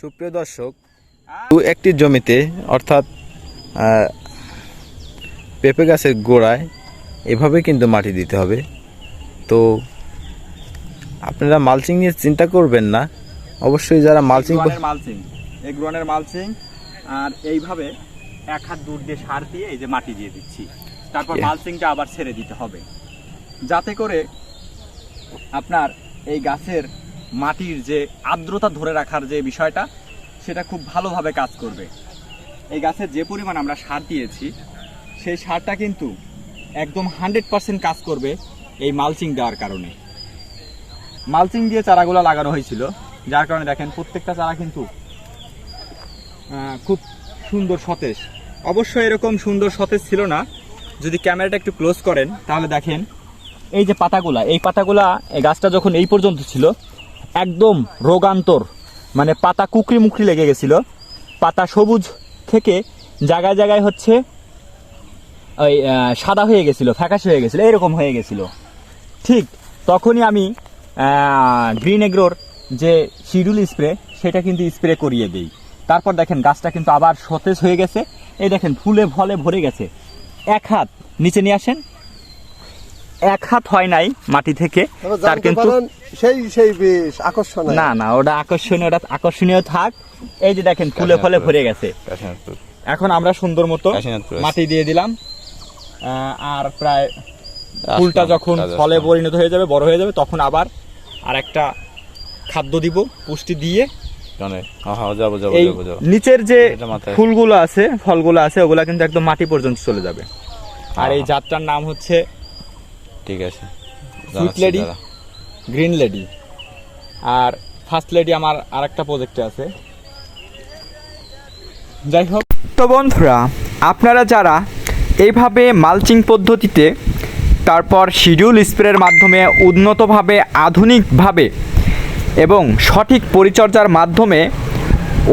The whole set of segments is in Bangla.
সুপ্রিয় দর্শক দু একটি জমিতে অর্থাৎ পেঁপে গাছের গোড়ায় এভাবে কিন্তু মাটি দিতে হবে। তো আপনারা মালচিং নিয়ে চিন্তা করবেন না। অবশ্যই যারা মালচিং মালচিং এই গ্রোয়ানের মালচিং আর এইভাবে এক হাত দূর দিয়ে সার দিয়ে এই যে মাটি দিয়ে দিচ্ছি। তারপর মালচিংটা আবার ছেড়ে দিতে হবে। যাতে করে আপনার এই গাছের মাটির যে আর্দ্রতা ধরে রাখার যে বিষয়টা, সেটা খুব ভালোভাবে কাজ করবে। এই গাছের যে পরিমাণ আমরা সার দিয়েছি, সেই সারটা কিন্তু একদম হান্ড্রেড পার্সেন্ট কাজ করবে এই মালচিং দেওয়ার কারণে। মালচিং দিয়ে চারাগুলো লাগানো হয়েছিল, যার কারণে দেখেন প্রত্যেকটা চারা কিন্তু খুব সুন্দর সতেজ। অবশ্যই এরকম সুন্দর সতেজ ছিল না। যদি ক্যামেরাটা একটু ক্লোজ করেন, তাহলে দেখেন, এই যে পাতাগুলা, এই পাতাগুলা গাছটা যখন এই পর্যন্ত ছিল একদম রোগান্তর মানে পাতা কুকরি মুকরি লেগে গেছিল। পাতা সবুজ থেকে জায়গায় জায়গায় হচ্ছে ওই সাদা হয়ে গেছিল, ফ্যাকাশে হয়ে গেছিল, এরকম হয়ে গেছিল। ঠিক তখনই আমি গ্রিন এগ্রোর যে শিডিউল স্প্রে, সেটা কিন্তু স্প্রে করিয়ে দিই। তারপর দেখেন গাছটা কিন্তু আবার সতেজ হয়ে গেছে। এই দেখেন, ফুলে ফলে ভরে গেছে। এক হাত নিচে নিয়ে আসেন এক হাত হয় নাই মাটি থেকে তার কিন্তু সেই সেই বেশ আকর্ষণীয়। না না ওটা আকর্ষণীয় ওটা আকর্ষণীয় থাক। এই যে দেখেন ফুলে ফলে ভরে গেছে। এখন আমরা সুন্দর মতো মাটি দিয়ে দিলাম। আহ, আর প্রায় ফুলটা যখন ফলে পরিণত হয়ে যাবে বড় হয়ে যাবে তখন আবার আর একটা খাদ্য দিব পুষ্টি দিয়ে। হ্যাঁ হ্যাঁ এই নিচের যে ফুলগুলো আছে ফলগুলো আছে ওগুলা কিন্তু একদম মাটি পর্যন্ত চলে যাবে। আর এই হ্যাঁ। জাতটার নাম হচ্ছে ঠিক আছে। সুইট লেডি গ্রিন লেডি আর ফার্স্ট লেডি আমার আর একটা প্রজেক্টে আছে। যাই হোক। তো বন্ধুরা আপনারা যারা এইভাবে মালচিং পদ্ধতিতে তারপর শিডিউল স্প্রের মাধ্যমে উন্নতভাবে আধুনিকভাবে এবং সঠিক পরিচর্যার মাধ্যমে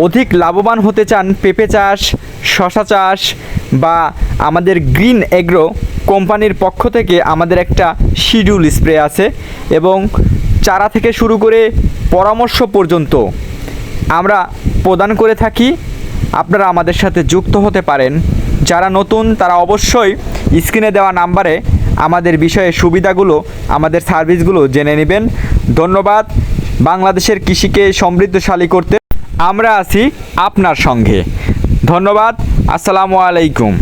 অধিক লাভবান হতে চান পেঁপে চাষ শশা চাষ বা আমাদের গ্রিন এগ্রো কোম্পানির পক্ষ থেকে আমাদের একটা শিডিউল স্প্রে আছে এবং চারা থেকে শুরু করে পরামর্শ পর্যন্ত আমরা প্রদান করে থাকি। আপনারা আমাদের সাথে যুক্ত হতে পারেন। যারা নতুন, তারা অবশ্যই স্ক্রিনে দেওয়া নাম্বারে আমাদের বিষয়ে সুবিধাগুলো, আমাদের সার্ভিসগুলো জেনে নেবেন। ধন্যবাদ। বাংলাদেশের কৃষিকে সমৃদ্ধশালী করতে। আমরা আছি আপনার সঙ্গে। ধন্যবাদ। আসসালামু আলাইকুম।